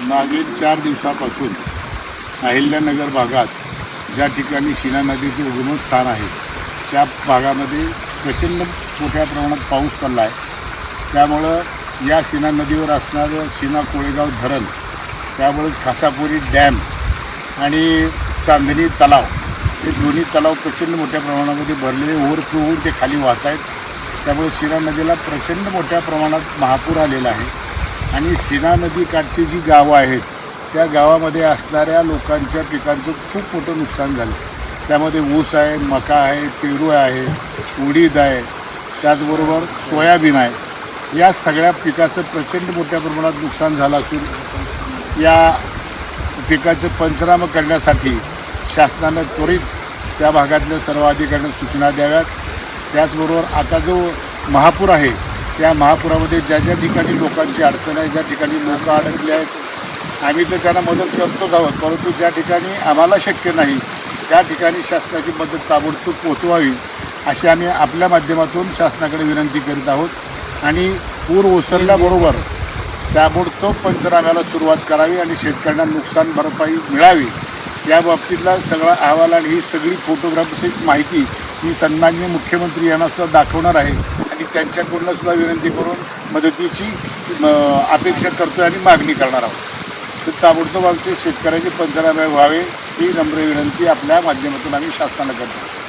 मागील चार दिवसापासून अहिल्यानगर भागात ज्या ठिकाणी शिना नदीचे उगमन स्थान आहे त्या भागामध्ये प्रचंड मोठ्या प्रमाणात पाऊस पडला आहे त्यामुळं या सीना नदीवर असणारं शिना कोळेगाव धरण त्यामुळेच खासापुरी डॅम आणि चांदणी तलाव हे दोन्ही तलाव प्रचंड मोठ्या प्रमाणामध्ये भरलेले ओव्हरफ्लो होऊन ते खाली वाहत आहेत त्यामुळे सीना नदीला प्रचंड मोठ्या प्रमाणात महापूर आलेला आहे. आणि सिना नदीकाठची जी गावं आहेत त्या गावामध्ये असणाऱ्या लोकांच्या पिकांचं खूप मोठं नुकसान झालं. त्यामध्ये ऊस आहे मका आहे पेरू आहे उडीद आहे त्याचबरोबर सोयाबीन आहे. या सगळ्या पिकाचं प्रचंड मोठ्या प्रमाणात नुकसान झालं असून या पिकाचं पंचनामा करण्यासाठी शासनानं त्वरित त्या भागातल्या सर्व अधिकाऱ्यांना सूचना द्याव्यात. त्याचबरोबर आता जो महापूर आहे त्या महापुरामध्ये ज्या ज्या ठिकाणी लोकांची अडचण आहे ज्या ठिकाणी लोक अडकली आहेत आम्ही तर त्यांना मदत करतोच आहोत परंतु ज्या ठिकाणी आम्हाला शक्य नाही त्या ठिकाणी शासनाची मदत ताबडतोब पोचवावी अशी आम्ही आपल्या माध्यमातून शासनाकडे विनंती करीत आहोत. आणि पूर ओसरल्याबरोबर ताबडतोब पंचनाम्याला सुरुवात करावी आणि शेतकऱ्यांना नुकसान भरपाई मिळावी या बाबतीतला सगळा अहवाल आणि ही सगळी फोटोग्राफीची माहिती मी सन्मान्य मुख्यमंत्री यांना सुद्धा दाखवणार आहे. आणि त्यांच्याकडून सुद्धा विनंती करून मदतीची अपेक्षा करतो आणि मागणी करणार आहोत. तर ताबडतोब आमचे शेतकऱ्याचे पंचनामे व्हावे ही नम्र विनंती आपल्या माध्यमातून आम्ही शासनाला करतो.